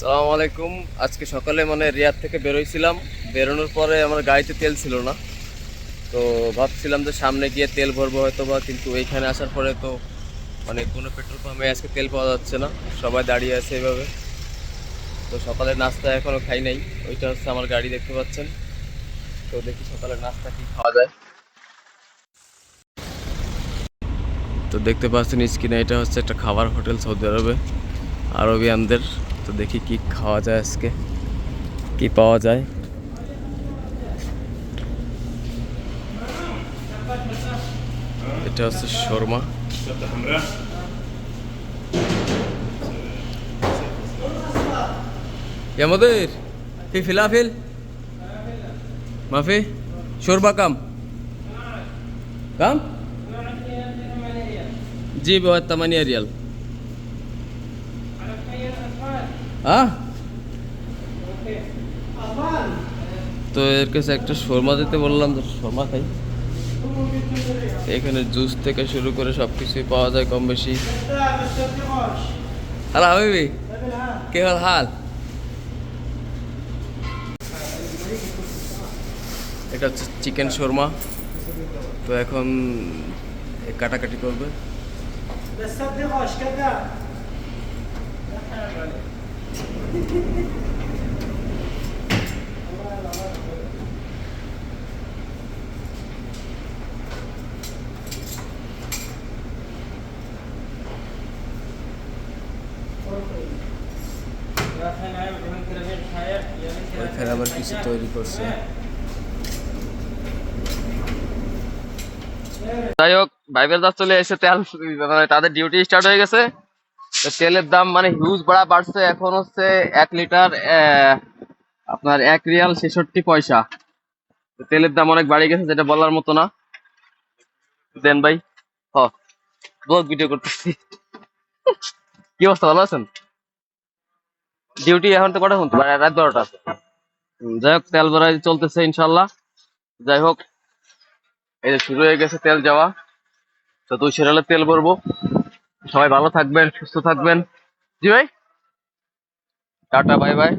সালাম আলাইকুম। আজকে সকালে মানে রিয়াদ থেকে বেরোইছিলাম। বেরোনোর পরে আমার গাড়িতে তেল ছিল না। তো ভাবছিলাম যে সামনে গিয়ে তেল ভরবো হয়তো বা কিন্তু এইখানে আসার পরে তো মানে কোনো পেট্রোল পাম্পে আজকে তেল পাওয়া যাচ্ছে না। সবাই দাঁড়িয়ে আছে এইভাবে তো সকালের নাস্তা এখনও খাই নাই। ওইটা হচ্ছে আমার গাড়ি দেখতে পাচ্ছেন। তো দেখি সকালের নাস্তা কি খাওয়া যায়। তো দেখতে পাচ্ছেন স্ক্রিনে এটা হচ্ছে একটা খাবার হোটেল সৌদি আরবে, আরবিয়ানদের। তো দেখি কি খাওয়া যায় আজকে কি পাওয়া যায় এটা হচ্ছে শর্মা يا مدير في فلافل ما في شوربة كم كم جيب هو 8 ريال হ্যাঁ? তো এর কাছে একটা শর্মা দিতে বললাম তো শর্মা খাই। এখানে জুস থেকে শুরু করে সব কিছুই পাওয়া যায় কম বেশি। হ্যালো হাবিবি কে হল হাল? এটা হচ্ছে চিকেন শর্মা। তো এখন কাটাকাটি করবে। ওইখানে কিছু তৈরি করছে। যাই হোক ভাইবের দাস চলে এসে তেল তাদের ডিউটি স্টার্ট হয়ে গেছে। তেলের দাম মানে হিউজ বাড়া বাড়ছে। এখন হচ্ছে এক লিটার আপনার এক রিয়াল ছেষট্টি পয়সা। তেলের দাম অনেক বাড়ে গেছে যেটা বলার মতো না। দেন ভাই হ। ব্লগ ভিডিও করতেছি। কি অবস্থা ভালো আছেন? ডিউটি এখন তো কটা শুনতে রাত বারোটা। যাই হোক তেল ভরাই চলতেছে ইনশাল্লাহ যাই হোক এই যে শুরু হয়ে গেছে তেল যাওয়া। তো দুই সেরালে তেল ভরবো। সবাই ভালো থাকবেন সুস্থ থাকবেন। জি ভাই। Tata bye bye.